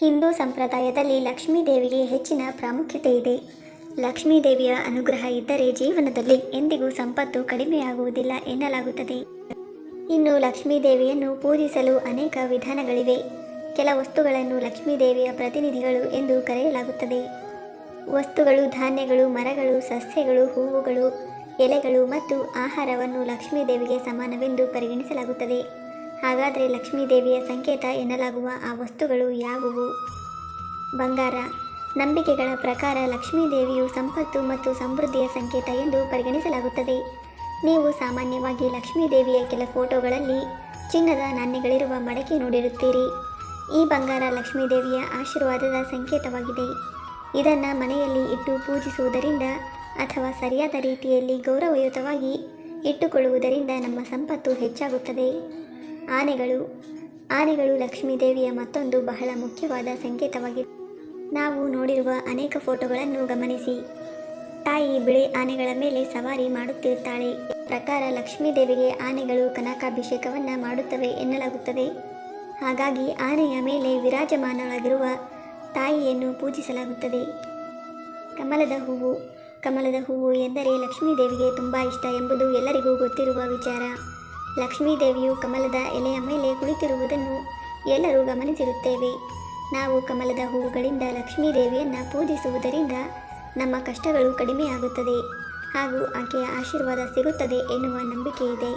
ಹಿಂದೂ ಸಂಪ್ರದಾಯದಲ್ಲಿ ಲಕ್ಷ್ಮೀ ದೇವಿಗೆ ಹೆಚ್ಚಿನ ಪ್ರಾಮುಖ್ಯತೆ ಇದೆ. ಲಕ್ಷ್ಮೀ ದೇವಿಯ ಅನುಗ್ರಹ ಇದ್ದರೆ ಜೀವನದಲ್ಲಿ ಎಂದಿಗೂ ಸಂಪತ್ತು ಕಡಿಮೆಯಾಗುವುದಿಲ್ಲ ಎನ್ನಲಾಗುತ್ತದೆ. ಇನ್ನು ಲಕ್ಷ್ಮೀ ದೇವಿಯನ್ನು ಪೂಜಿಸಲು ಅನೇಕ ವಿಧಾನಗಳಿವೆ. ಕೆಲ ವಸ್ತುಗಳನ್ನು ಲಕ್ಷ್ಮೀ ದೇವಿಯ ಪ್ರತಿನಿಧಿಗಳು ಎಂದು ಕರೆಯಲಾಗುತ್ತದೆ. ವಸ್ತುಗಳು, ಧಾನ್ಯಗಳು, ಮರಗಳು, ಸಸ್ಯಗಳು, ಹೂವುಗಳು, ಎಲೆಗಳು ಮತ್ತು ಆಹಾರವನ್ನು ಲಕ್ಷ್ಮೀ ದೇವಿಗೆ ಸಮಾನವೆಂದು ಪರಿಗಣಿಸಲಾಗುತ್ತದೆ. ಹಾಗಾದರೆ ಲಕ್ಷ್ಮೀ ದೇವಿಯ ಸಂಕೇತ ಎನ್ನಲಾಗುವ ಆ ವಸ್ತುಗಳು ಯಾವುವು? ಬಂಗಾರ. ನಂಬಿಕೆಗಳ ಪ್ರಕಾರ ಲಕ್ಷ್ಮೀ ದೇವಿಯು ಸಂಪತ್ತು ಮತ್ತು ಸಮೃದ್ಧಿಯ ಸಂಕೇತ ಎಂದು ಪರಿಗಣಿಸಲಾಗುತ್ತದೆ. ನೀವು ಸಾಮಾನ್ಯವಾಗಿ ಲಕ್ಷ್ಮೀ ದೇವಿಯ ಕೆಲ ಫೋಟೋಗಳಲ್ಲಿ ಚಿನ್ನದ ನಾಣ್ಯಗಳಿರುವ ಮಡಕೆ ನೋಡಿರುತ್ತೀರಿ. ಈ ಬಂಗಾರ ಲಕ್ಷ್ಮೀ ದೇವಿಯ ಆಶೀರ್ವಾದದ ಸಂಕೇತವಾಗಿದೆ. ಇದನ್ನು ಮನೆಯಲ್ಲಿ ಇಟ್ಟು ಪೂಜಿಸುವುದರಿಂದ ಅಥವಾ ಸರಿಯಾದ ರೀತಿಯಲ್ಲಿ ಗೌರವಯುತವಾಗಿ ಇಟ್ಟುಕೊಳ್ಳುವುದರಿಂದ ನಮ್ಮ ಸಂಪತ್ತು ಹೆಚ್ಚಾಗುತ್ತದೆ. ಆನೆಗಳು. ಆನೆಗಳು ಲಕ್ಷ್ಮೀ ದೇವಿಯ ಮತ್ತೊಂದು ಬಹಳ ಮುಖ್ಯವಾದ ಸಂಕೇತವಾಗಿದೆ ನಾವು ನೋಡಿರುವ ಅನೇಕ ಫೋಟೋಗಳನ್ನು ಗಮನಿಸಿ. ತಾಯಿ ಬಿಳಿ ಆನೆಗಳ ಮೇಲೆ ಸವಾರಿ ಮಾಡುತ್ತಿರುತ್ತಾಳೆ. ಪ್ರಕಾರ ಲಕ್ಷ್ಮೀದೇವಿಗೆ ಆನೆಗಳು ಕನಕಾಭಿಷೇಕವನ್ನು ಮಾಡುತ್ತವೆ ಎನ್ನಲಾಗುತ್ತದೆ. ಹಾಗಾಗಿ ಆನೆಯ ಮೇಲೆ ವಿರಾಜಮಾನವಾಗಿರುವ ತಾಯಿಯನ್ನು ಪೂಜಿಸಲಾಗುತ್ತದೆ. ಕಮಲದ ಹೂವು. ಕಮಲದ ಹೂವು ಎಂದರೆ ಲಕ್ಷ್ಮೀ ದೇವಿಗೆ ತುಂಬ ಇಷ್ಟ ಎಂಬುದು ಎಲ್ಲರಿಗೂ ಗೊತ್ತಿರುವ ವಿಚಾರ. ಲಕ್ಷ್ಮೀ ದೇವಿಯು ಕಮಲದ ಎಲೆಯ ಮೇಲೆ ಕುಳಿತಿರುವುದನ್ನು ಎಲ್ಲರೂ ಗಮನಿಸಿರುತ್ತೇವೆ. ನಾವು ಕಮಲದ ಹೂವುಗಳಿಂದ ಲಕ್ಷ್ಮೀದೇವಿಯನ್ನು ಪೂಜಿಸುವುದರಿಂದ ನಮ್ಮ ಕಷ್ಟಗಳು ಕಡಿಮೆಯಾಗುತ್ತದೆ ಹಾಗೂ ಆಕೆಯ ಆಶೀರ್ವಾದ ಸಿಗುತ್ತದೆ ಎನ್ನುವ ನಂಬಿಕೆ ಇದೆ.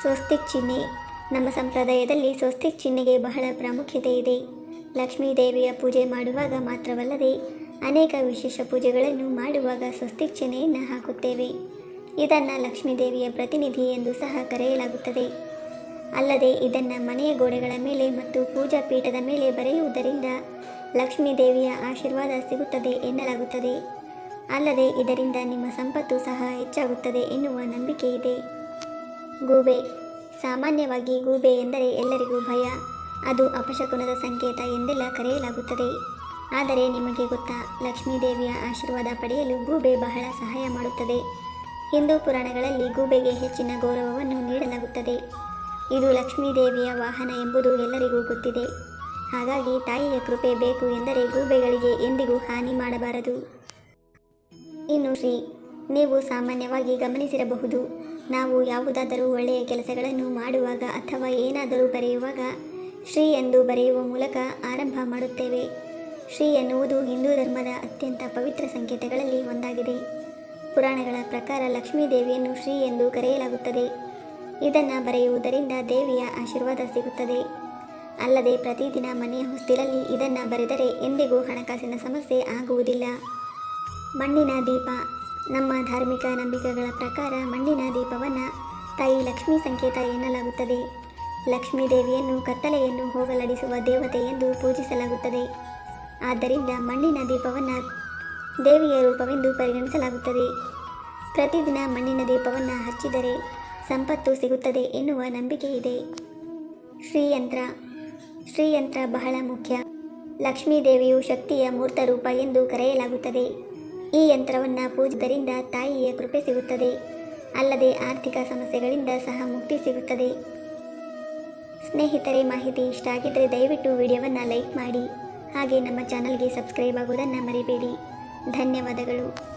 ಸ್ವಸ್ತಿಕ್ ಚಿಹ್ನೆ. ನಮ್ಮ ಸಂಪ್ರದಾಯದಲ್ಲಿ ಸ್ವಸ್ತಿಕ್ ಚಿಹ್ನೆಗೆ ಬಹಳ ಪ್ರಾಮುಖ್ಯತೆ ಇದೆ. ಲಕ್ಷ್ಮೀ ದೇವಿಯ ಪೂಜೆ ಮಾಡುವಾಗ ಮಾತ್ರವಲ್ಲದೆ ಅನೇಕ ವಿಶೇಷ ಪೂಜೆಗಳನ್ನು ಮಾಡುವಾಗ ಸ್ವಸ್ತಿಕ್ ಚಿಹ್ನೆಯನ್ನು ಹಾಕುತ್ತೇವೆ. ಇದನ್ನು ಲಕ್ಷ್ಮೀದೇವಿಯ ಪ್ರತಿನಿಧಿ ಎಂದು ಸಹ ಕರೆಯಲಾಗುತ್ತದೆ. ಅಲ್ಲದೆ ಇದನ್ನು ಮನೆಯ ಗೋಡೆಗಳ ಮೇಲೆ ಮತ್ತು ಪೂಜಾ ಪೀಠದ ಮೇಲೆ ಬರೆಯುವುದರಿಂದ ಲಕ್ಷ್ಮೀದೇವಿಯ ಆಶೀರ್ವಾದ ಸಿಗುತ್ತದೆ ಎನ್ನಲಾಗುತ್ತದೆ. ಅಲ್ಲದೆ ಇದರಿಂದ ನಿಮ್ಮ ಸಂಪತ್ತು ಸಹ ಹೆಚ್ಚಾಗುತ್ತದೆ ಎನ್ನುವ ನಂಬಿಕೆ ಇದೆ. ಗೂಬೆ. ಸಾಮಾನ್ಯವಾಗಿ ಗೂಬೆ ಎಂದರೆ ಎಲ್ಲರಿಗೂ ಭಯ. ಅದು ಅಪಶಕುನದ ಸಂಕೇತ ಎಂದೆಲ್ಲ ಕರೆಯಲಾಗುತ್ತದೆ. ಆದರೆ ನಿಮಗೆ ಗೊತ್ತಾ, ಲಕ್ಷ್ಮೀದೇವಿಯ ಆಶೀರ್ವಾದ ಪಡೆಯಲು ಗೂಬೆ ಬಹಳ ಸಹಾಯ ಮಾಡುತ್ತದೆ. ಹಿಂದೂ ಪುರಾಣಗಳಲ್ಲಿ ಗೂಬೆಗೆ ಹೆಚ್ಚಿನ ಗೌರವವನ್ನು ನೀಡಲಾಗುತ್ತದೆ. ಇದು ಲಕ್ಷ್ಮೀ ದೇವಿಯ ವಾಹನ ಎಂಬುದು ಎಲ್ಲರಿಗೂ ಗೊತ್ತಿದೆ. ಹಾಗಾಗಿ ತಾಯಿಯ ಕೃಪೆ ಬೇಕು ಎಂದರೆ ಗೂಬೆಗಳಿಗೆ ಎಂದಿಗೂ ಹಾನಿ ಮಾಡಬಾರದು. ಇನ್ನು ಶ್ರೀ, ನೀವು ಸಾಮಾನ್ಯವಾಗಿ ಗಮನಿಸಿರಬಹುದು. ನಾವು ಯಾವುದಾದರೂ ಒಳ್ಳೆಯ ಕೆಲಸಗಳನ್ನು ಮಾಡುವಾಗ ಅಥವಾ ಏನಾದರೂ ಬರೆಯುವಾಗ ಶ್ರೀ ಎಂದು ಬರೆಯುವ ಮೂಲಕ ಆರಂಭ ಮಾಡುತ್ತೇವೆ. ಶ್ರೀ ಎನ್ನುವುದು ಹಿಂದೂ ಧರ್ಮದ ಅತ್ಯಂತ ಪವಿತ್ರ ಸಂಕೇತಗಳಲ್ಲಿ ಒಂದಾಗಿದೆ. ಪುರಾಣಗಳ ಪ್ರಕಾರ ಲಕ್ಷ್ಮೀ ದೇವಿಯನ್ನು ಶ್ರೀ ಎಂದು ಕರೆಯಲಾಗುತ್ತದೆ. ಇದನ್ನು ಬರೆಯುವುದರಿಂದ ದೇವಿಯ ಆಶೀರ್ವಾದ ಸಿಗುತ್ತದೆ. ಅಲ್ಲದೆ ಪ್ರತಿದಿನ ಮನೆಯ ಹೊಸ್ತಿಲಲ್ಲಿ ಇದನ್ನು ಬರೆದರೆ ಎಂದಿಗೂ ಹಣಕಾಸಿನ ಸಮಸ್ಯೆ ಆಗುವುದಿಲ್ಲ. ಮಣ್ಣಿನ ದೀಪ, ನಮ್ಮ ಧಾರ್ಮಿಕ ನಂಬಿಕೆಗಳ ಪ್ರಕಾರ ಮಣ್ಣಿನ ದೀಪವನ್ನು ತಾಯಿ ಲಕ್ಷ್ಮೀ ಸಂಕೇತ ಎನ್ನಲಾಗುತ್ತದೆ. ಲಕ್ಷ್ಮೀ ದೇವಿಯನ್ನು ಕತ್ತಲೆಯನ್ನು ಹೋಗಲಾಡಿಸುವ ದೇವತೆ ಎಂದು ಪೂಜಿಸಲಾಗುತ್ತದೆ. ಆದ್ದರಿಂದ ಮಣ್ಣಿನ ದೀಪವನ್ನು ದೇವಿಯ ರೂಪವೆಂದು ಪರಿಗಣಿಸಲಾಗುತ್ತದೆ. ಪ್ರತಿದಿನ ಮಣ್ಣಿನ ದೀಪವನ್ನು ಹಚ್ಚಿದರೆ ಸಂಪತ್ತು ಸಿಗುತ್ತದೆ ಎನ್ನುವ ನಂಬಿಕೆ ಇದೆ. ಶ್ರೀಯಂತ್ರ. ಶ್ರೀಯಂತ್ರ ಬಹಳ ಮುಖ್ಯ. ಲಕ್ಷ್ಮೀ ದೇವಿಯು ಶಕ್ತಿಯ ಮೂರ್ತ ರೂಪ ಎಂದು ಕರೆಯಲಾಗುತ್ತದೆ. ಈ ಯಂತ್ರವನ್ನು ಪೂಜಿದ್ದರಿಂದ ತಾಯಿಯ ಕೃಪೆ ಸಿಗುತ್ತದೆ. ಅಲ್ಲದೆ ಆರ್ಥಿಕ ಸಮಸ್ಯೆಗಳಿಂದ ಸಹ ಮುಕ್ತಿ ಸಿಗುತ್ತದೆ. ಸ್ನೇಹಿತರೆ, ಮಾಹಿತಿ ಇಷ್ಟ ಆಗಿದ್ದರೆ ದಯವಿಟ್ಟು ವಿಡಿಯೋವನ್ನು ಲೈಕ್ ಮಾಡಿ. ಹಾಗೆ ನಮ್ಮ ಚಾನಲ್ಗೆ ಸಬ್ಸ್ಕ್ರೈಬ್ ಆಗುವುದನ್ನು ಮರಿಬೇಡಿ. ಧನ್ಯವಾದಗಳು.